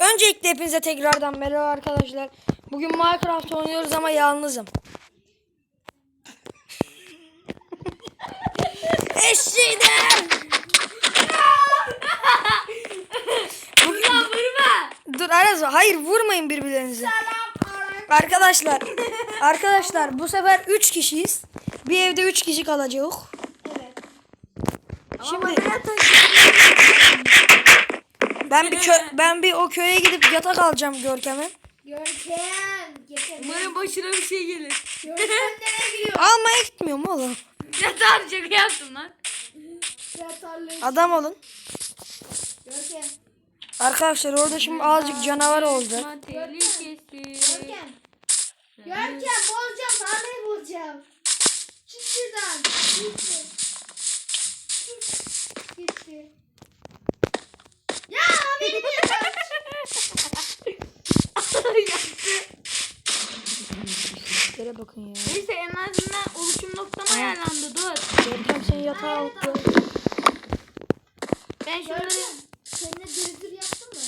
Öncelikle hepinize tekrardan merhaba arkadaşlar. Bugün Minecraft oynuyoruz ama yalnızım. Eşeğler! Vurma vurma. Dur Aras hayır vurmayın birbirlerinize. Arkadaşlar arkadaşlar bu sefer 3 kişiyiz. Bir evde 3 kişi kalacağız. Evet. Şimdi ben bir kö- ben bir o köye gidip yatak alacağım Görkem'e. Görkem. Getir. Umarım başına bir şey gelir. Görkem nereye gidiyor? Almaya gitmiyorum oğlum. Ya tamam şaka yaptım lan. Yatarlı. Adam olun. Görkem. Arkadaşlar orada şimdi azıcık canavar olacak. Tehlikesi. Görkem. Görkem bozacağım. Tarlayı bozacağım. Çık şuradan. Gitti. Ya beni? Yere bakın ya. Neyse en azından oluşum noktam ayarlandı dur. Görkem seni yatağa alıp Ben şunları... Görkem. Seninle dırdır yaptın mı?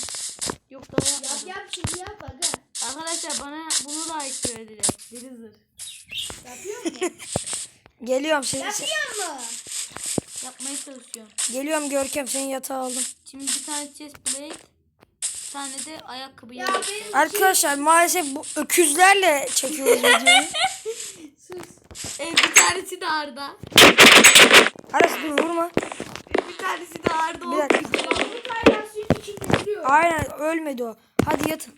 Yok daha Yap yapmadım. yap şimdi yap aga. Arkadaşlar bana bunu da ait söylediler. Drizzer. Yapıyor mu? Geliyorum seni. Yapıyor mu? Yapmaya çalışıyorum. Geliyorum Görkem seni yatağa aldım. Şimdi bir tane chest plate. Bir tane de ayakkabı Ya benim Arkadaşlar maalesef bu öküzlerle çekiyoruz videoyu. sus. Evet, bir tanesi de Arda. Aras dur vurma. Bir tanesi de Arda. Bir dakika. Aynen ölmedi o. Hadi yatın.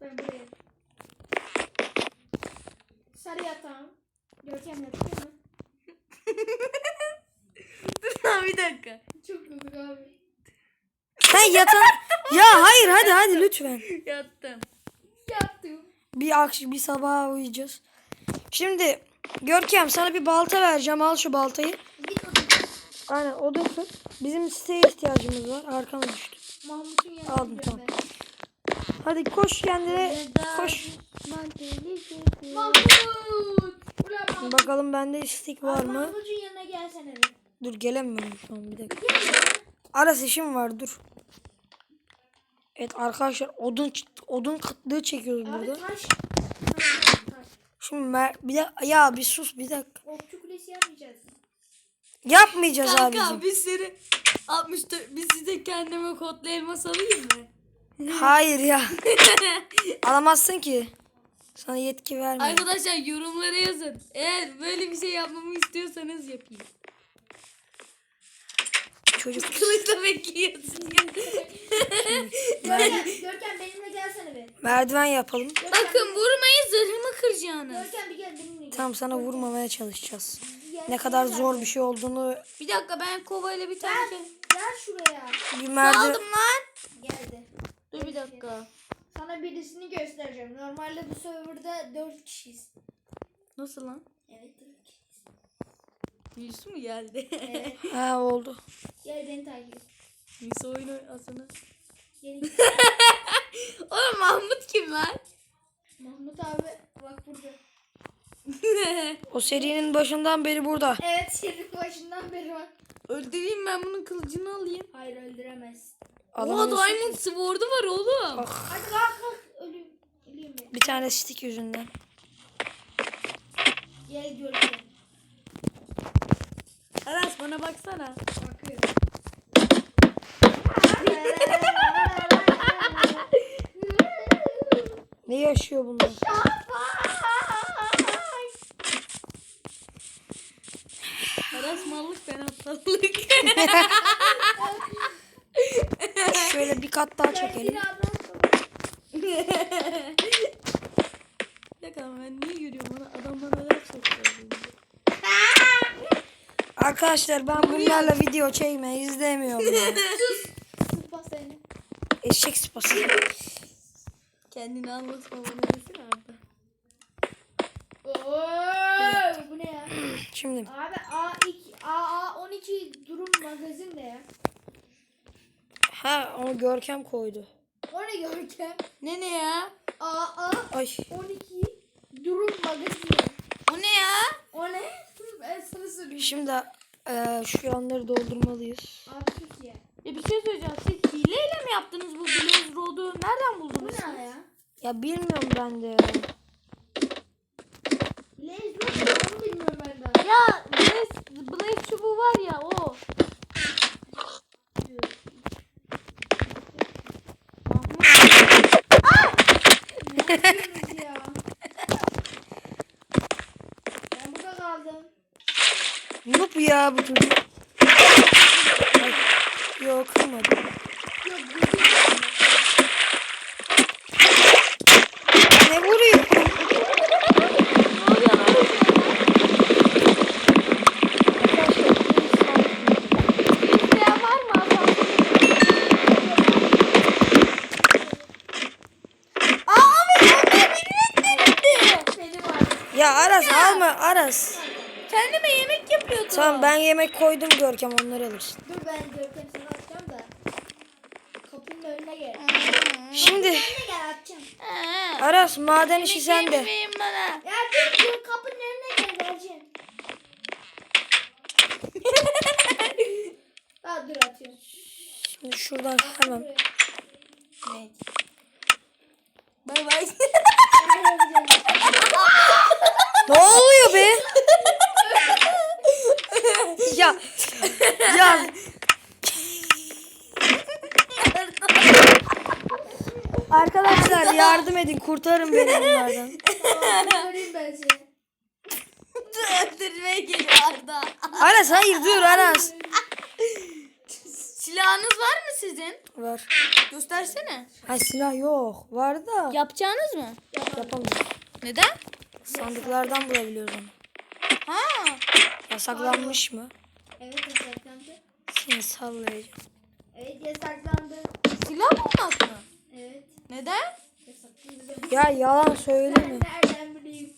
Ben buraya. Sarı yatağım. Görkem yatıyor mu? Dur bir dakika. Çok kötü abi. Sen yatın. ya hayır hadi hadi lütfen. Yattım. Yattım. Bir akşam bir sabah uyuyacağız. Şimdi Görkem sana bir balta vereceğim. Al şu baltayı. Aynen tut. Bizim siteye ihtiyacımız var. Arkama düştü. Mahmut'un yanına Aldım, tamam. Hadi koş kendine. Koş. ben. Mahmut! Ulan Mahmut. Bakalım bende stick var mı? Mahmut'un yanına gelsene. Dur gelemiyorum şu an bir dakika. Aras işim var dur. Evet arkadaşlar odun odun kıtlığı çekiyoruz Abi burada. taş. Şimdi mer- bir dakika ya bir sus bir dakika. Okçu kulesi yapmayacağız. Yapmayacağız Kanka abicim. biz seni 64 biz size kendime kodlu elmas alayım mı? Hayır ya. Alamazsın ki. Sana yetki vermiyor. Arkadaşlar yorumlara yazın. Eğer böyle bir şey yapmamı istiyorsanız yapayım. Çocuk. Kılıçla bekliyorsun. Görkem, Görkem benimle gelsene bir. Merdiven yapalım. Görkem, Bakın vurmayın zırhımı kıracaksınız. Görkem bir gel benimle gel. Tam sana vurmamaya çalışacağız. Gel, Ne kadar gel. zor bir şey olduğunu Bir dakika ben kovayla bir tane şey... Gel şuraya. bir merdiven... Aldım lan. Geldi. Dur bir dakika. Sana birisini göstereceğim. Normalde bu serverda 4 kişiyiz. Nasıl lan? Evet 4 kişiyiz. Birisi mi geldi? Evet. Ha oldu. Gel beni takip et. Birisi oyun oynasana. Gel. Oğlum Mahmut kim lan? Mahmut abi bak burada. O serinin başından beri burada. Evet senin başından beri bak. Öldüreyim ben bunun kılıcını alayım. Hayır öldüremez. Oha. Diamond Sword'u var oğlum. Hadi kalk kalk. Ölüyorum. Ölüyorum ben. Bir tane stick yüzünden. Gel Görkem. Aras bana baksana. Bakıyorum. Ne yaşıyor bunlar? Aras mallık ben aptallık. Şöyle bir kat daha çekelim. Ya kanka ben niye görüyorum onu? Adam bana laf sokuyor. Arkadaşlar ben bunlarla video çekmeyi izlemiyorum ya. Sıpa seni. Eşek sıpası. Kendini anlatma bana desene Arda. Oo, bu ne ya? Şimdi Abi A2 AA12 durum magazin ne ya? ha onu Görkem koydu. O ne Görkem? Ne ne ya? AA12 Ay durum magazin? O ne ya? O ne? Ben sana söyleyeyim. şimdi e, şu yanları doldurmalıyız. Abi Türkiye. Ya bir şey söyleyeceğim. Siz hileyle mi yaptınız bu Blaze Road'u nereden Bu buldunuz? ne ya? Ya bilmiyorum ben de ya. Blaze yok mu? Onu bilmiyorum ben daha. Ya Blaze, Blaze çubuğu var ya o. Bilmiyoruz ya. Ben burada kaldım. Noob ya bu çocuk. Ay, Yok kırmadı. Yok gözüm Ne vuruyor? Var. Ya Aras alma Aras. Yapıyordum. Tamam ben yemek koydum Görkem onları alırsın. Dur ben Görkem sana atacağım da. Kapının önüne gel. Şimdi Önüne gel atacağım. Aras maden işi sende. Ya dur dur kapının önüne gel geleceğim. Aa dur atıyorum. Şimdi şuradan hemen. Buraya. Bay bay. Ne oluyor be? Ya ya Arkadaşlar yardım edin kurtarın beni bunlardan. Göreyim ben seni. Öldürmeye geliyor Arda. Aras hayır dur Aras. Silahınız var mı sizin? Var. Göstersene. Ha silah yok. Var da Yapacağınız mı? yapamıyorum. Neden? Sandıklardan bulabiliyoruz onu. Ha. Yasaklanmış mı? Evet yasaklandı. Seni sallayacağım. Evet yasaklandı. Silah bulmak mı? Evet Neden? yasaklandı. Ya yalan söyleme. Nereden bileyim?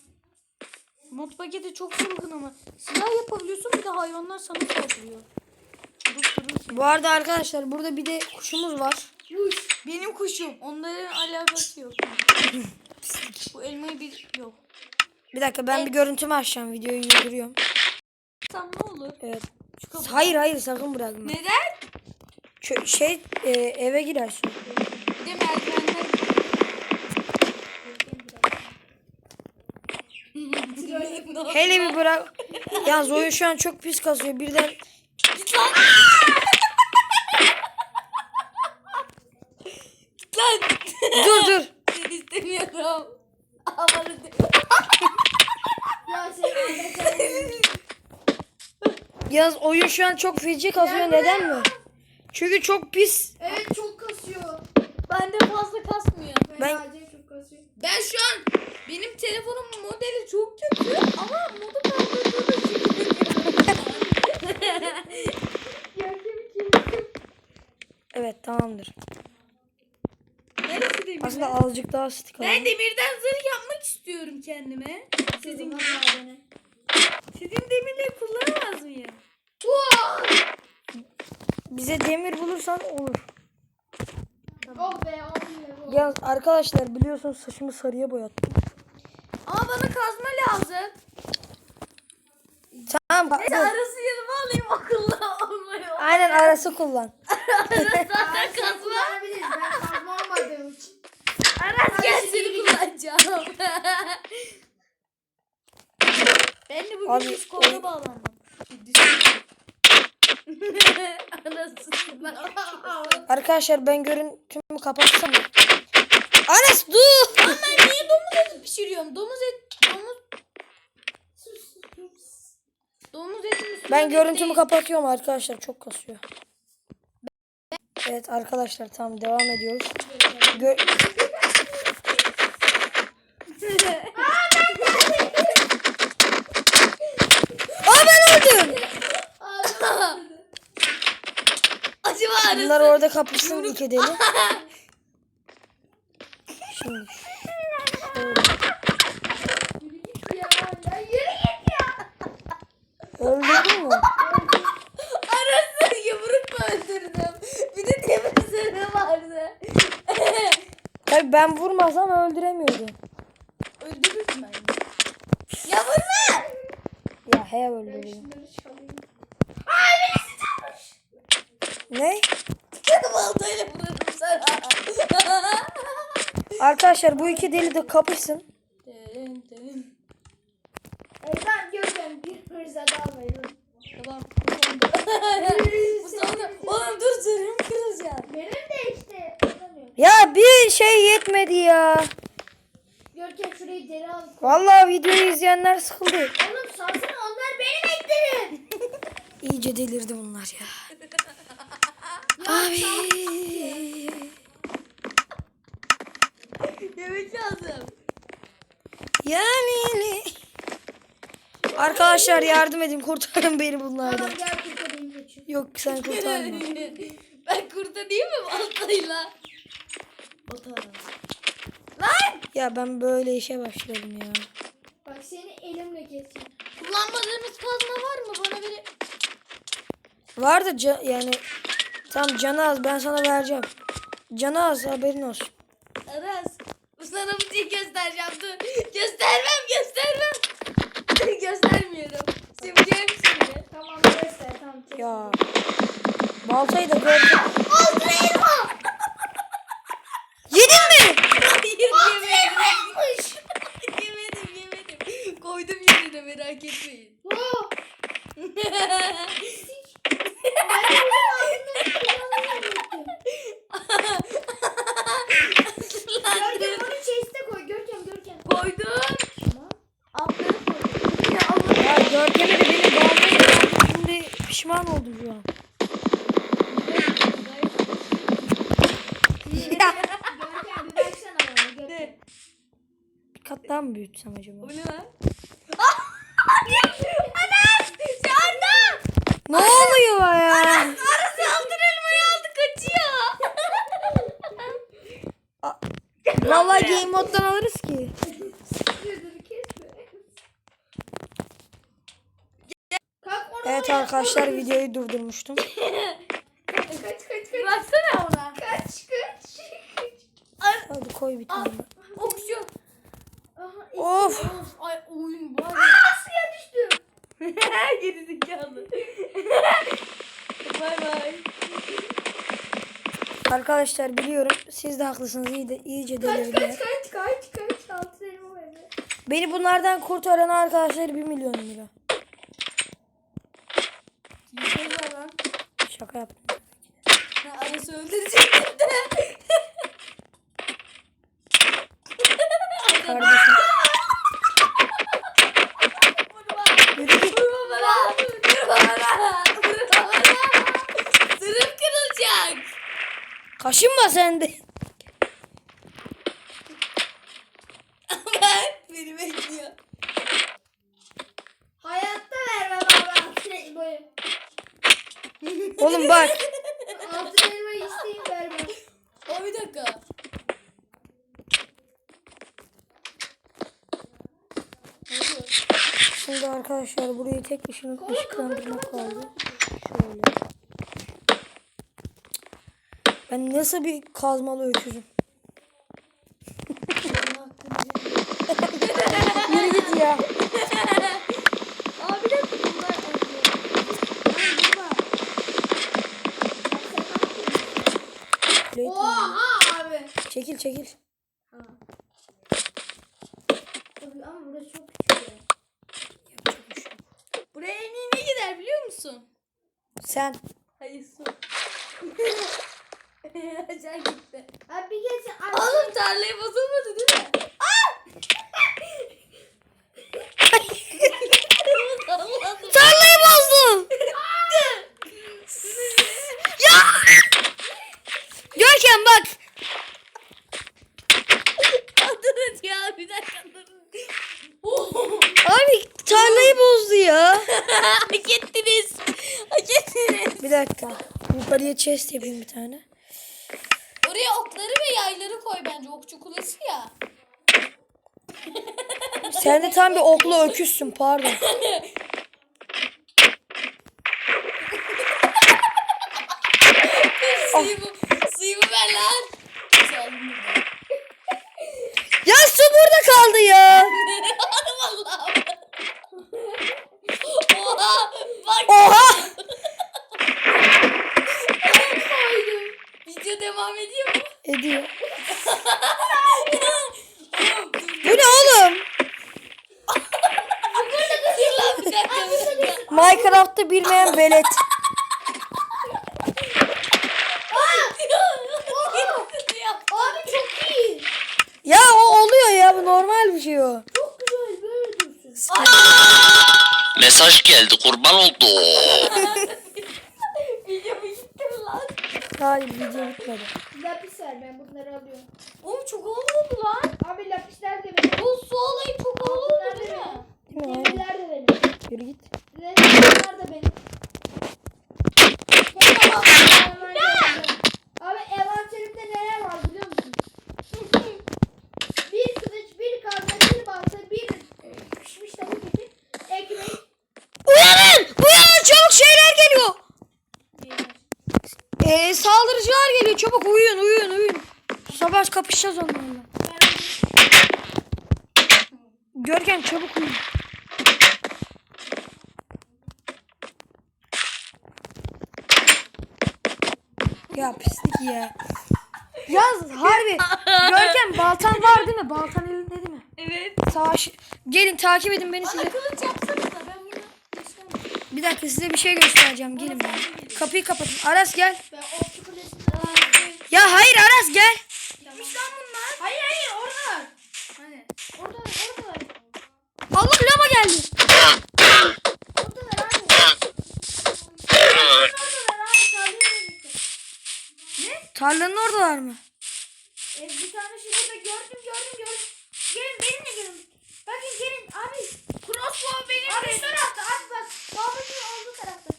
Mod paketi çok çılgın ama. Silah yapabiliyorsun bir de hayvanlar sana saldırıyor. Bu arada arkadaşlar burada bir de kuşumuz var. Kuş. Benim kuşum. Onların alakası yok. Bu elmayı bir yok. Bir dakika ben bir görüntümü açacağım. Videoyu yürüyorum. Tam ne olur? Evet. Şu kapı- Hayır hayır sakın bırakma. Neden? Çö- şey e, eve girersin. Bir de merdivenler. Hele bir bırak. Yalnız oyun şu an çok pis kasıyor. Birden Git lan. Git lan. dur dur. Seni istemiyorum. Aman Ya seni anlatamam. Yalnız oyun şu an çok feci kasıyor. Neden mi? Çünkü çok pis. Evet çok kasıyor. Bende fazla kasmıyor. Ben, Ben- acayip çok kasıyor. Ben şu an benim telefonumun modeli çok kötü ama modu kaldırdığında. Evet tamamdır. Neresi demir? Aslında azıcık daha stick Ben demirden zırh yapmak istiyorum kendime. Sizin madeni. Sizin demirleri kullanamaz mıyım? Bize demir bulursan olur. Oh be olmuyor. Yalnız arkadaşlar biliyorsunuz saçımı sarıya boyattım. Ama bana kazma lazım. Tamam bak. Neyse arası yanıma alayım akıllı olmuyor. Aynen arası kullan. Zaten Ben kazma. kullanabiliriz. Ben kazma olmadığım için. Aras gel seni kullanacağım. ben de bugün Abi, kola o- bağlandım. Arkadaşlar ben görüntümü kapatsam. mı? Aras dur. Ben niye domuz eti pişiriyorum? Domuz et, domuz, domuz etin üstüne Ben görüntümü değil. kapatıyorum arkadaşlar çok kasıyor. Evet arkadaşlar tamam devam ediyoruz. Gö- Aa ben öldüm. Bunlar orada kapışsın iki deli. Şimdi. Öldürdün mü? Arası yumruk mu öldürdüm? Bir de zırhı vardı. Tabii ben vurmasam öldüremiyordu. Öldürürsün bence. Ya vurma! Ya he öldürüyor. Şunları çalayım. Ne? Baltayla vururum sana. Arkadaşlar bu iki deli de kapışsın. Dın dın. Ezan Görkem bir fırsat almayın. Tamam. Bu sonunda. Oğlum dur zırhım kırılacak. Benim de işte. Ya bir şey yetmedi ya. Görkem şurayı deri al. Vallahi videoyu izleyenler sıkıldı. Oğlum salsana onlar benim etlerim. İyice delirdi bunlar ya. Abi. Yemek lazım. Yani. Arkadaşlar yardım edin kurtarın beni bunlardan. Tamam gel kurtarayım geçin. Yok sen kurtarma. ben kurtarayım mı baltayla? Bata. Ya ben böyle işe başladım ya. Bak seni elimle keseceğim. Kullanmadığımız kazma var mı? Bana biri... Var da ca- yani tam canı az ben sana vereceğim. Canı az haberin olsun. Aras. Sana bir şey göstereceğim. Dur. Göstermem göstermem. Göstermiyorum. Seveceğim şimdi. Tamam göster tamam kes. Ya. Baltayı da gördüm. Altın elma. Yedin mi? Hayır yemedim. elma yapmış. yemedim yemedim. Koydum yerine merak etmeyin. Oo. Ben de bunun altını kullanamıyorum. Görkem onu chest'e koy. Görkem Görkem. Koydum. Tamam. Altları koydum. Ya Allah. Benim baltayı verdi. Şimdi pişman oldum şu an. Bir kat daha mı büyütsem acaba? O ne lan? Anas! Çağırdı! Ne oluyor ya? Aras altın elmayı aldı kaçıyor. Vallahi game moddan alırız ki. Dur, kesme. Kalk onu Evet oraya, arkadaşlar videoyu durdurmuştum. Kaç kaç kaç. Baksana ona. Kaç kaç. Hadi koy bir tane. Okşu. Aha, Of. Ay oyun var. Aa, suya düştüm. Geri zekalı. bay bay. Arkadaşlar biliyorum siz de haklısınız iyi de, iyice Kaç delirdiler. kaç kaç kaç kaç. Altın elma verdi. Beni bunlardan kurtaran arkadaşlar 1 milyon lira. Yeter ya lan. Şaka yaptım. Aras'ı öldürecektim de. Kardeşim. Vurma bana. Vurma bana. Vurma bana. Sırım kırılacak. Kaşınma sen de. Ben beni bekliyor. Hayatta vermem abi altın elmayı. Oğlum bak. Altın elmayı isteyeyim vermem. O bir dakika. Şimdi arkadaşlar burayı tek ışını ışıklandırmak kaldı. Şöyle. Ben nasıl bir kazmalı öküzüm. Yürü git ya. Aa bir dakika bunlar Plate- Oha abi. Çekil çekil. Ama burası çok küçük ya. Yapacak bir şey yok. Buraya en iyi ne gider biliyor musun? Sen. Hayır su. Aşağı gitti. Abi bir. Abi. Oğlum tarlaya bozulmadı değil mi? Tarlayı bozdun. ya. Görkem bak. Durun ya bir dakika durun. Oh, Abi tarlayı bozdu ya. Hak ettiniz. Hak ettiniz. Bir dakika. Yukarıya chest yapayım bir tane. Oraya okları ve yayları koy bence. Okçu kulesi ya. Sen de tam bir oklu öküzsün pardon. Suyumu, suyumu ver lan. Ya su burada kaldı ya. Vallahi. Oha. Bak. Oha. Video devam ediyor mu? Ediyor. Bilmeyen velet. Abi çok iyi. Ya o oluyor ya bu normal bir şey o. Çok güzel böyle dursun. Mesaj geldi kurban oldu. Video bitti mi lan? Hayır video bitmedi. Lapis ver ben bunları alıyorum. Oğlum çok oldu lan. Abi lapisler de benim. Bu su olayı çok oldu değil mi? benim. Değil mi? Demirler de benim. Yürü git. Bunlar da benim. Abi envanterimde neler var biliyor musun? bir kılıç, bir kazma, bir balta, bir pişmiş tavuk eti, ekmek. Uyanın! Uyanın çabuk şeyler geliyor. Ee, saldırıcılar geliyor çabuk uyuyun uyuyun uyuyun. Sabah kapışacağız onlarla. Görkem çabuk uyu. Ya pislik ya. Yaz harbi. Görkem baltan var değil mi? Baltan elinde değil mi? Evet. Savaş. Gelin takip edin beni size. Bana kılıç yapsanıza ben bunu göstermem. Bir dakika size bir şey göstereceğim. Gelin bana. Kapıyı kapatın. Aras gel. Ben Ya hayır Aras gel. Gitmiş lan bunlar. Hayır hayır oradalar. Hani? Orada oradalar. Allah lama geldi. Oradalar abi. Oradalar abi. Sağlıyorum işte. Tarlanın oradalar mı? E, bir tane şey burada gördüm gördüm gördüm. Gelin benimle gelin. Bakın gelin abi. Crossbow benim Abi şu tarafta abi bak. Babacığın olduğu tarafta.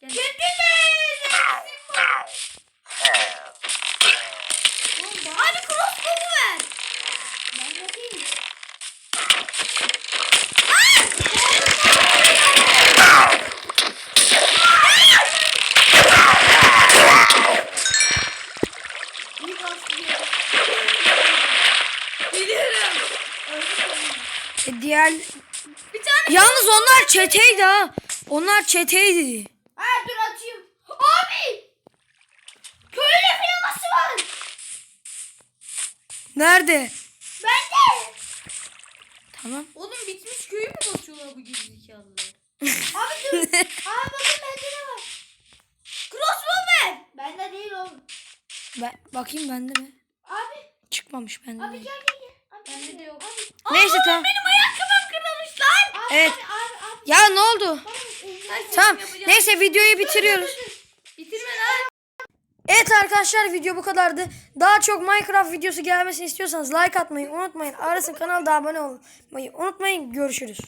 Geldiniz. Abi crossbow'u ver. Ben bakayım. İyi bastı ya. Biliyorum. E, diğer... Bir tane. Yalnız onlar çeteydi ha. Onlar çeteydi. Ha dur atayım. Abi. Köylü filaması var. Nerede? Bende. Tamam. Oğlum bitmiş köyü mü basıyorlar bu gerizekalılar? Abi dur. Abi bakın bende ne var? Crossbow ver. Bende değil oğlum. Ben, bakayım bende mi? Abi. Çıkmamış bende. Abi gel gel gel. Bende de yok. Neyse tamam. Benim ayakkabım kırılmış lan. Evet. Abi abi abi. Ya ne oldu? Tamam. Neyse videoyu bitiriyoruz. Bitirme lan. Evet arkadaşlar video bu kadardı. Daha çok Minecraft videosu gelmesini istiyorsanız like atmayı unutmayın. Arasın kanalda abone olmayı unutmayın. Görüşürüz.